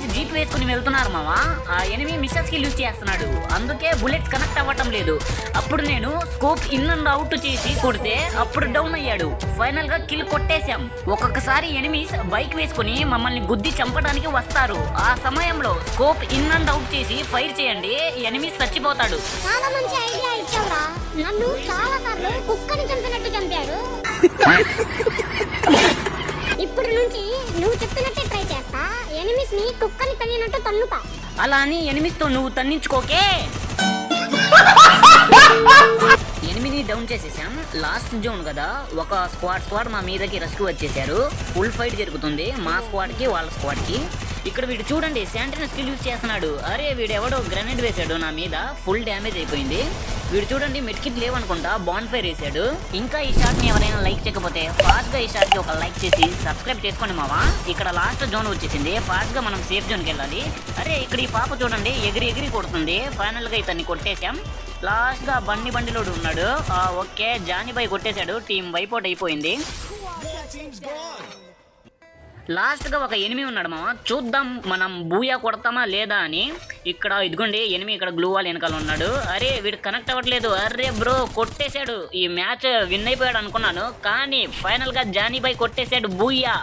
Enemies jeep వేసుకుని వెళ్తున్నారు మామ ఆ ఎనిమి మిస్సెస్కి యూజ్ చేస్తున్నాడు. అందుకే బుల్లెట్స్ కనెక్ట్ అవ్వటం లేదు. అప్పుడు నేను స్కోప్ ఇన్ అండ్ అవుట్ చేసి కొడితే అప్పుడు డౌన్ అయ్యాడు. ఫైనల్గా కిల్ కొట్టేశాం. ఒక్కొక్కసారి ఎనిమిస్ బైక్ వేసుకుని మమ్మల్ని గుద్ది చంపడానికి వస్తారు. ఆ సమయంలో స్కోప్ ఇన్ అండ్ అవుట్ చేసి ఫైర్ చేయండి ఎనిమిస్ చచ్చిపోతాడు. చాలా మంచి ఐడియా ఇచ్చావురా. నన్ను చాలా సార్లు కుక్కని చంపినట్టు చంపాడు. ఇప్పుడు నుంచి నువ్వు చెప్పినట్టే ట్రై చేస్తా. ఎనిమిస్ని కుక్కని తన్నినట్టు తన్నుతా. అలా అని ఎనిమిస్తో నువ్వు తన్నించుకోకే. ఎనిమిది డౌన్ చేసేసాం. లాస్ట్ జోన్ కదా. ఒక స్క్వాడ్ స్క్వాడ్ మా మీదకి రెస్క్యూ వచ్చేసారు. ఫుల్ ఫైట్ జరుగుతుంది. మా స్క్వాడ్కి వాళ్ళ స్క్వాడ్కి ఇక్కడ వీడు చూడండి శాంటిన్ స్కిల్ యూజ్ చేస్తున్నాడు. అరే వీడు ఎవడో గ్రెనేడ్ వేశాడు నా మీద. ఫుల్ డ్యామేజ్ అయిపోయింది. వీడు చూడండి మెడ్కిట్ లేవనుకుంటా బాన్ ఫైర్ వేసాడు. ఇంకా ఈ షాట్ని ఎవరైనా లైక్ చేయకపోతే ఫాస్ట్గా ఈ షాట్కి ఒక లైక్ చేసి సబ్స్క్రైబ్ చేసుకోండి మావా. ఇక్కడ లాస్ట్ జోన్ వచ్చేసింది. ఫాస్ట్గా మనం సేఫ్ జోన్కి వెళ్ళాలి. అరే ఇక్కడ ఈ పాప చూడండి ఎగిరి ఎగిరి కొడుతుంది. ఫైనల్గా ఇతన్ని కొట్టేశాం. లాస్ట్గా బండి బండిలోడు ఉన్నాడు. ఆ, ఓకే బై కొట్టేశాడు. టీం వైపోట్ అయిపోయింది. లాస్ట్గా ఒక ఎనిమి ఉన్నాడు మామ. చూద్దాం మనం బూయా కొడతామా లేదా అని. ఇక్కడ ఇదిగోండి ఎనిమి ఇక్కడ గ్లూ వాల్ వెనకాల ఉన్నాడు. అరే వీడు కనెక్ట్ అవ్వట్లేదు. అరే బ్రో కొట్టేశాడు. ఈ మ్యాచ్ విన్ అయిపోయాడు అనుకున్నాను. కానీ ఫైనల్గా జానీ బాయ్ కొట్టేశాడు బూయా.